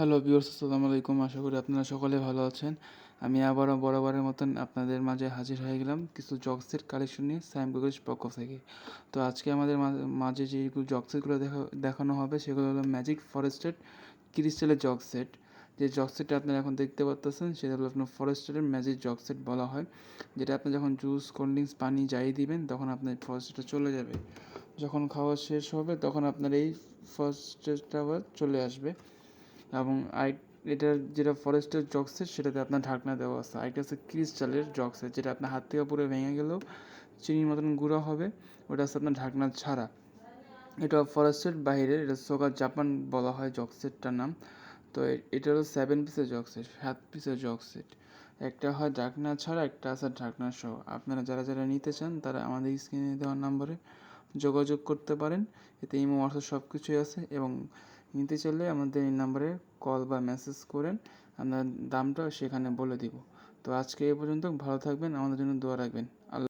Hello viewers আসসালামু আলাইকুম। আশা করি আপনারা সকলে ভালো আছেন। আমি আবারও বরাবরের মতন আপনাদের মাঝে হাজির হয়ে গেলাম কিছু জক্সের কালেকশন নিয়ে সাইম গুগলের পক্ষ থেকে। তো আজকে আমাদের মাঝে যে জক্সেটগুলো দেখা দেখানো হবে, সেগুলো হলো ম্যাজিক ফরেস্টেড ক্রিস্টালের জগসেট। যে জগসেটটা আপনারা এখন দেখতে পাচ্ছেন সেটা হলো আপনার ফরেস্টেডের ম্যাজিক জগসেট বলা হয়, যেটা আপনি যখন জুস কোল্ড ড্রিঙ্কস পানি যাই দিবেন, তখন আপনার ফরেস্টটা চলে যাবে। যখন খাওয়া শেষ হবে, তখন আপনার এই ফরেস্টেডটা আবার চলে আসবে। এবং আই এটার যেটা ফরেস্টের জগসেট সেটাতে আপনার ঢাকনা দেওয়া আছে। আরেকটা হচ্ছে ক্রিস্টালের জগসেট যেটা আপনার হাত থেকে পুরো ভেঙে গেলেও চিনির মতন গুঁড়া হবে। ওটা হচ্ছে আপনার ঢাকনা ছাড়া। এটা ফরেস্টের বাইরে, এটা সোগা জাপান বলা হয় জগসেটটার নাম। তো এটা হলো সেভেন পিসের জগসেট সাত পিসের জগসেট একটা হয় ঢাকনা ছাড়া, একটা আছে ঢাকনা সহ। আপনারা যারা যারা নিতে চান, তারা আমাদের স্ক্রিনে দেওয়ার নম্বরে যোগাযোগ করতে পারেন। এতে ইমো হোয়াটসঅ্যাপ সব কিছুই আছে এবং নিতে চাইলে আমাদের এই নাম্বারে কল বা মেসেজ করেন, আমরা দামটা সেখানে বলে দিব। তো আজকে এ পর্যন্ত, ভালো থাকবেন, আমাদের জন্য দোয়া রাখবেন। আল্লাহ